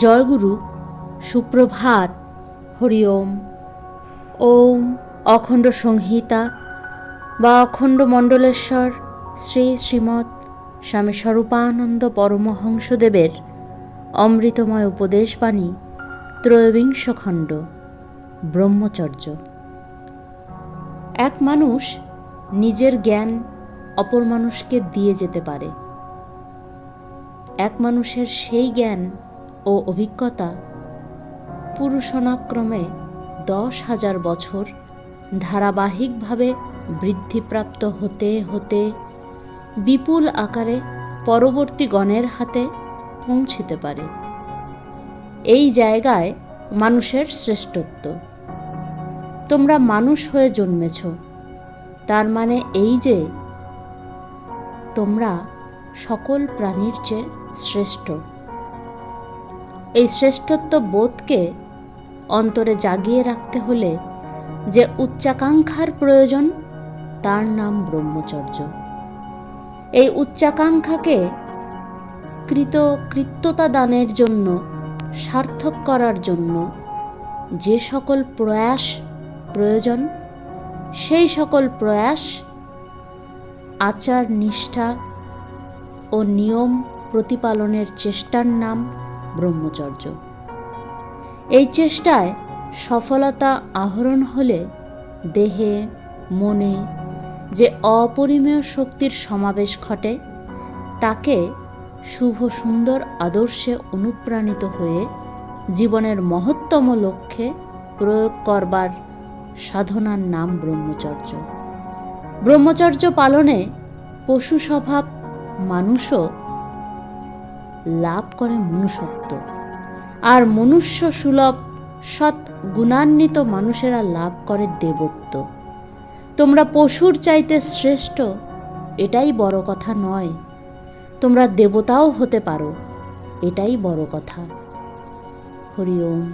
জয়গুরু, সুপ্রভাত, হরি ওম। ওম অখণ্ড সংহিতা বা অখণ্ড মণ্ডলেশ্বর শ্রী শ্রীমৎ স্বামী স্বরূপানন্দ পরমহংসদেবের অমৃতময় উপদেশ বাণী ত্রয়োবিংশ খণ্ড, ব্রহ্মচর্য। এক মানুষ নিজের জ্ঞান অপর মানুষকে দিয়ে যেতে পারে। এক মানুষের সেই জ্ঞান ও অভিজ্ঞতা। পুরুষনাক্রমে দশ হাজার বছর ধারাবাহিকভাবে বৃদ্ধিপ্রাপ্ত হতে হতে বিপুল আকারে পরবর্তী গণের হাতে পৌঁছিতে পারে। এই জায়গায় মানুষের শ্রেষ্ঠত্ব। তোমরা মানুষ হয়ে জন্মেছ। তার মানে এই যে তোমরা সকল প্রাণীর চেয়ে শ্রেষ্ঠ। এই শ্রেষ্ঠত্ব বোধকে অন্তরে জাগিয়ে রাখতে হলে যে উচ্চাকাঙ্ক্ষার প্রয়োজন, তার নাম ব্রহ্মচর্য। এই উচ্চাকাঙ্ক্ষাকে কৃত কৃতকৃত্যতা দানের জন্য, সার্থক করার জন্য যে সকল প্রয়াস প্রয়োজন, সেই সকল প্রয়াস আচার নিষ্ঠা ও নিয়ম প্রতিপালনের চেষ্টার নাম ব্রহ্মচর্য। এই চেষ্টায় সফলতা আহরণ হলে দেহে, মনে যে অপরিমেয় শক্তির সমাবেশ ঘটে, তাকে শুভ সুন্দর আদর্শে অনুপ্রাণিত হয়ে জীবনের মহত্তম লক্ষ্যে প্রয়োগ করবার সাধনার নাম ব্রহ্মচর্য। ব্রহ্মচর্য পালনে পশু স্বভাব মানুষও লাভ করে মনুষ্যত্ব। আর মনুষ্য সুলভ, সৎ, গুণান্বিত মানুষেরা লাভ করে দেবত্ব। তোমরা পশুর চাইতে শ্রেষ্ঠ, এটাই বড় কথা নয়। তোমরা দেবতাও হতে পারো, এটাই বড় কথা। হরি ওম।